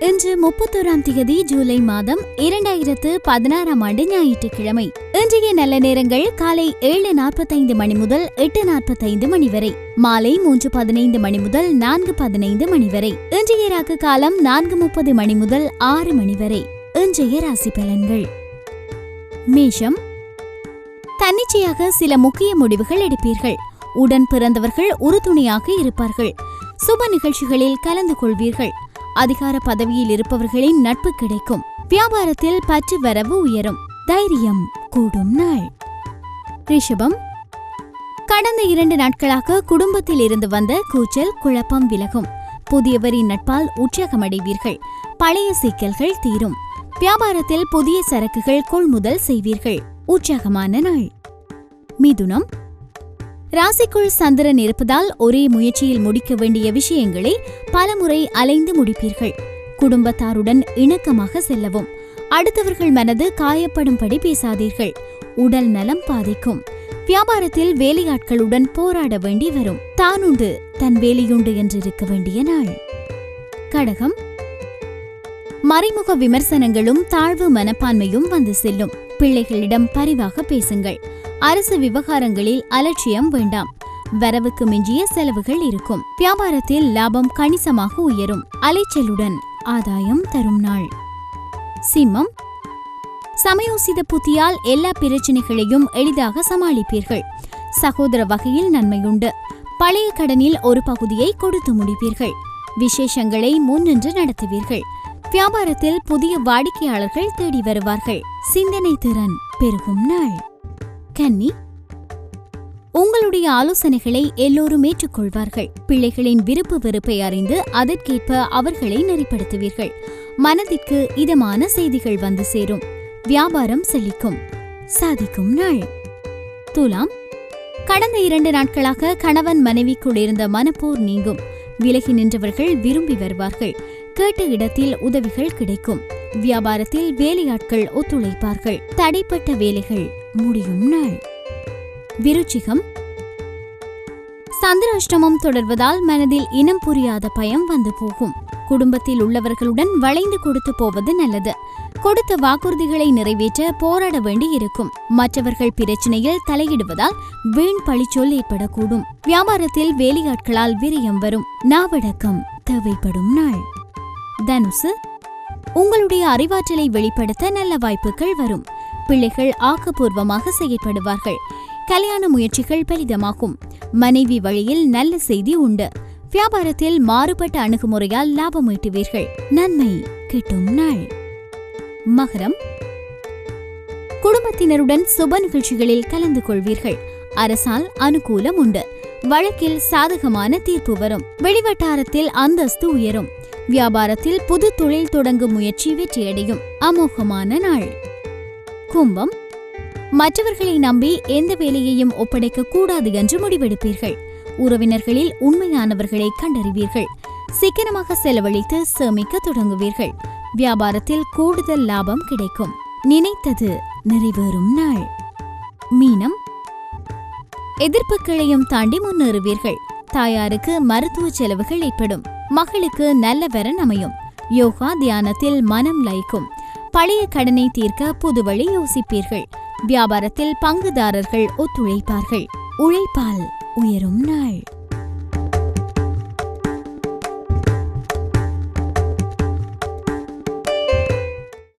இன்று முப்பத்தோராம் தேதி ஜூலை மாதம் இரண்டாயிரத்து பதினாறாம் ஆண்டு ஞாயிற்றுக்கிழமை. இன்றைய நல்ல நேரங்கள் காலை ஏழு நாற்பத்தைந்து மணி முதல் எட்டு நாற்பத்தைந்து மணி வரை. மாலை மூன்று பதினைந்து மணி முதல் நான்கு பதினைந்து மணி வரை. இன்றைய ராக்கு காலம் நான்கு முப்பது மணி முதல் ஆறு மணி வரை. இன்றைய ராசி பலன்கள். மேஷம். தன்னிச்சையாக சில முக்கிய முடிவுகள் எடுப்பீர்கள். உடன் பிறந்தவர்கள் உறுதுணையாக இருப்பார்கள். சுப நிகழ்ச்சிகளில் கலந்து கொள்வீர்கள். அதிகார பதவியில் இருப்பவர்களின் நட்பு கிடைக்கும். வியாபாரத்தில் பற்று வரவு உயரும். தைரியம் கூடும் நாள். ரிஷபம். கடந்த இரண்டு நாட்களாக குடும்பத்தில் இருந்து வந்த கூச்சல் குழப்பம் விலகும். புதியவரின் நட்பால் உற்சாகமடைவீர்கள். பழைய சிக்கல்கள் தீரும். வியாபாரத்தில் புதிய சரக்குகள் கொள்முதல் செய்வீர்கள். உற்சாகமான நாள். மிதுனம். ராசிக்குள் சந்திரன் இருப்பதால் ஒரே முயற்சியில் முடிக்க வேண்டிய விஷயங்களை பலமுறை அலைந்து முடிப்பீர்கள். குடும்பத்தாருடன் இணக்கமாக செல்லவும். அடுத்தவர்கள் மனது காயப்படும்படி பேசாதீர்கள். உடல் நலம் பாதிக்கும். வியாபாரத்தில் வேலையாட்களுடன் போராட வேண்டி வரும். தானுண்டு தன் வேலையுண்டு என்றிருக்க வேண்டிய நாள். கடகம். மறைமுக விமர்சனங்களும் தாழ்வு மனப்பான்மையும் வந்து செல்லும். பிள்ளைகளிடம் பரிவாக பேசுங்கள். அரசு விவகாரங்களில் அலட்சியம் வேண்டாம். வரவுக்கு மிஞ்சிய செலவுகள் இருக்கும். வியாபாரத்தில் லாபம் கணிசமாக உயரும். அலைச்சலுடன் ஆதாயம் தரும் நாள். சிம்மம். சமயோசித புத்தியால் எல்லா பிரச்சனைகளையும் எளிதாக சமாளிப்பீர்கள். சகோதர வகையில் நன்மையுண்டு பழைய கடனில் ஒரு பகுதியை கொடுத்து முடிப்பீர்கள். விசேஷங்களை முன்னின்று நடத்துவீர்கள். வியாபாரத்தில் புதிய வாடிக்கையாளர்கள் தேடி வருவார்கள். சிந்தனை திறன் பெருகும் நாள். கன்னி உங்களுடைய ஆலோசனைகளை எல்லோரும் ஏற்றுக்கொள்வார்கள். பிள்ளைகளின் விருப்பு வெறுப்பை அறிந்து அதற்கேற்ப அவர்களை நெறிப்படுத்துவீர்கள். மனதிற்கு இதமான செய்திகள் வந்து சேரும். வியாபாரம் செழிக்கும். சாதிக்கும் நாள். துலாம் கடந்த இரண்டு நாட்களாக கணவன் மனைவிக்குள் இருந்த மனப்போர் நீங்கும். விலகி நின்றவர்கள் விரும்பி வருவார்கள். கேட்ட இடத்தில் உதவிகள் கிடைக்கும். வியாபாரத்தில் வேலையாட்கள் ஒத்துழைப்பார்கள். தடைப்பட்ட வேலைகள் முடியும் நாள். விருச்சிகம். சந்திராஷ்டமம் தொடர்வதால் மனதில் இனம் புரியாத பயம் வந்து போகும். குடும்பத்தில் உள்ளவர்களுடன் வளைந்து கொடுத்து போவது நல்லது. கொடுத்த வாக்குறுதிகளை நிறைவேற்ற போராட வேண்டி இருக்கும். மற்றவர்கள் பிரச்சனையில் தலையிடுவதால் வீண் பழிச்சொல் ஏற்படக்கூடும். வியாபாரத்தில் வேலையாட்களால் விரயம் வரும். நாவடக்கம் தேவைப்படும் நாள். தனுசு. உங்களுடைய அறிவாற்றலை வெளிப்படுத்த நல்ல வாய்ப்புகள் வரும். பிள்ளைகள் ஆக்கப்பூர்வமாக செயற்படுவார்கள். கல்யாண முயற்சிகள் பலிதமாகும் மனைவி வழியில் நல்ல செய்தி உண்டு. வியாபாரத்தில் மாறுபட்ட அணுகுமுறையால் லாபம் ஈட்டுவீர்கள். நன்மை கிட்டும் நாள். மகரம். குடும்பத்தினருடன் சுப நிகழ்ச்சிகளில் கலந்து கொள்வீர்கள். அரசால் அனுகூலம் உண்டு. வழக்கில் சாதகமான தீர்ப்பு வரும். வெளிவட்டாரத்தில் அந்தஸ்து உயரும். வியாபாரத்தில் புது தொழில் தொடங்கும் முயற்சி வெற்றியடையும். அமோகமான நாள். கும்பம்? மற்றவர்களை நம்பி எந்த வேலையையும் ஒப்படைக்க கூடாது என்று முடிவெடுப்பீர்கள். உறவினர்களில் உண்மையானவர்களை கண்டறிவீர்கள். சிக்கனமாக செலவழித்து சேமிக்க தொடங்குவீர்கள். வியாபாரத்தில் கூடுதல் லாபம் கிடைக்கும். நினைத்தது நிறைவேறும் நாள். மீனம். எதிர்ப்புகளையும் தாண்டி முன்னேறுவீர்கள். தாயாருக்கு மருத்துவ செலவுகள் ஏற்படும். மகளுக்கு நல்ல வரன் அமையும். யோகா தியானத்தில் மனம் லயிக்கும். பழைய கடனை தீர்க்க புது வழி யோசிப்பீர்கள். வியாபாரத்தில் பங்குதாரர்கள் ஒத்துழைப்பார்கள். உழைப்பால் உயரும் நாள்.